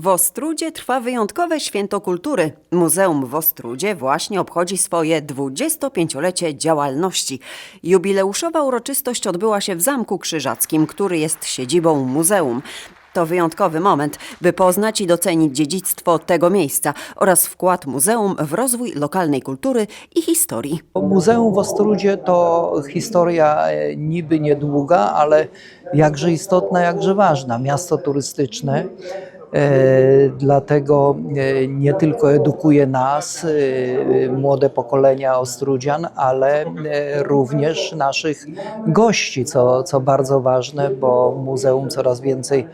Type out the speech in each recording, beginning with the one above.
W Ostrudzie trwa wyjątkowe święto kultury. Muzeum w Ostrudzie właśnie obchodzi swoje 25-lecie działalności. Jubileuszowa uroczystość odbyła się w Zamku Krzyżackim, który jest siedzibą muzeum. To wyjątkowy moment, by poznać i docenić dziedzictwo tego miejsca oraz wkład muzeum w rozwój lokalnej kultury i historii. Muzeum w Ostrudzie to historia e, niby niedługa, ale jakże istotna, jakże ważna. Miasto turystyczne. E, dlatego e, nie tylko edukuje nas, e, młode pokolenia Ostrudzian, ale również naszych gości, co, co bardzo ważne, bo muzeum coraz więcej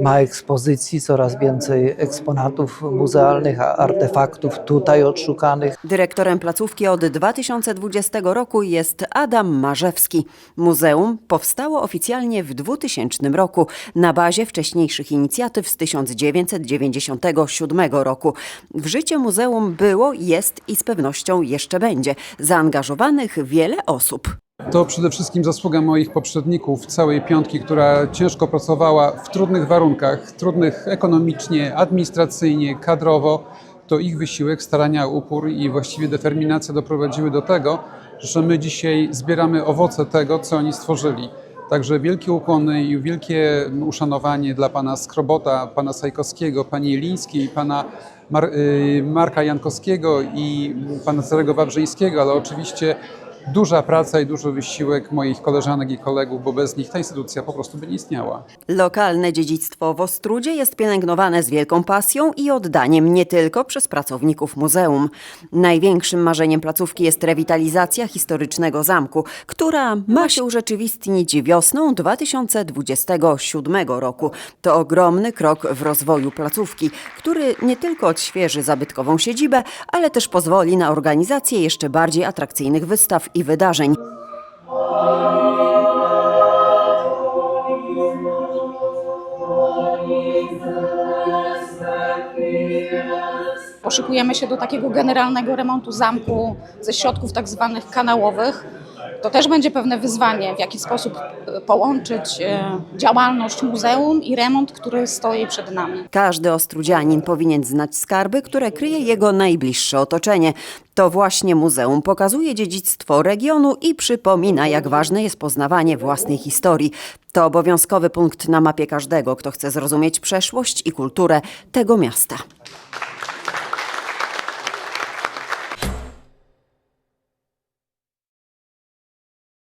ma ekspozycji, coraz więcej eksponatów muzealnych, artefaktów tutaj odszukanych. Dyrektorem placówki od 2020 roku jest Adam Marzewski. Muzeum powstało oficjalnie w 2000 roku na bazie wcześniejszych inicjatyw z 1997 roku. W życie muzeum było, jest i z pewnością jeszcze będzie zaangażowanych wiele osób. To przede wszystkim zasługa moich poprzedników, całej piątki, która ciężko pracowała w trudnych warunkach, trudnych ekonomicznie, administracyjnie, kadrowo. To ich wysiłek, starania, upór i właściwie determinacja doprowadziły do tego, że my dzisiaj zbieramy owoce tego, co oni stworzyli. Także wielkie ukłony i wielkie uszanowanie dla pana Skrobota, pana Sajkowskiego, pani Jelińskiej, pana Mar- y, Marka Jankowskiego i pana Cerego Wawrzyńskiego, ale oczywiście duża praca i duży wysiłek moich koleżanek i kolegów, bo bez nich ta instytucja po prostu by nie istniała. Lokalne dziedzictwo w Ostrudzie jest pielęgnowane z wielką pasją i oddaniem nie tylko przez pracowników muzeum. Największym marzeniem placówki jest rewitalizacja historycznego zamku, która ma się urzeczywistnić wiosną 2027 roku. To ogromny krok w rozwoju placówki, który nie tylko odświeży zabytkową siedzibę, ale też pozwoli na organizację jeszcze bardziej atrakcyjnych wystaw i wydarzeń. Poszykujemy się do takiego generalnego remontu zamku ze środków tak zwanych kanałowych. To też będzie pewne wyzwanie, w jaki sposób e, połączyć e, działalność muzeum i remont, który stoi przed nami. Każdy ostrudzianin powinien znać skarby, które kryje jego najbliższe otoczenie. To właśnie muzeum pokazuje dziedzictwo regionu i przypomina, jak ważne jest poznawanie własnej historii. To obowiązkowy punkt na mapie każdego, kto chce zrozumieć przeszłość i kulturę tego miasta.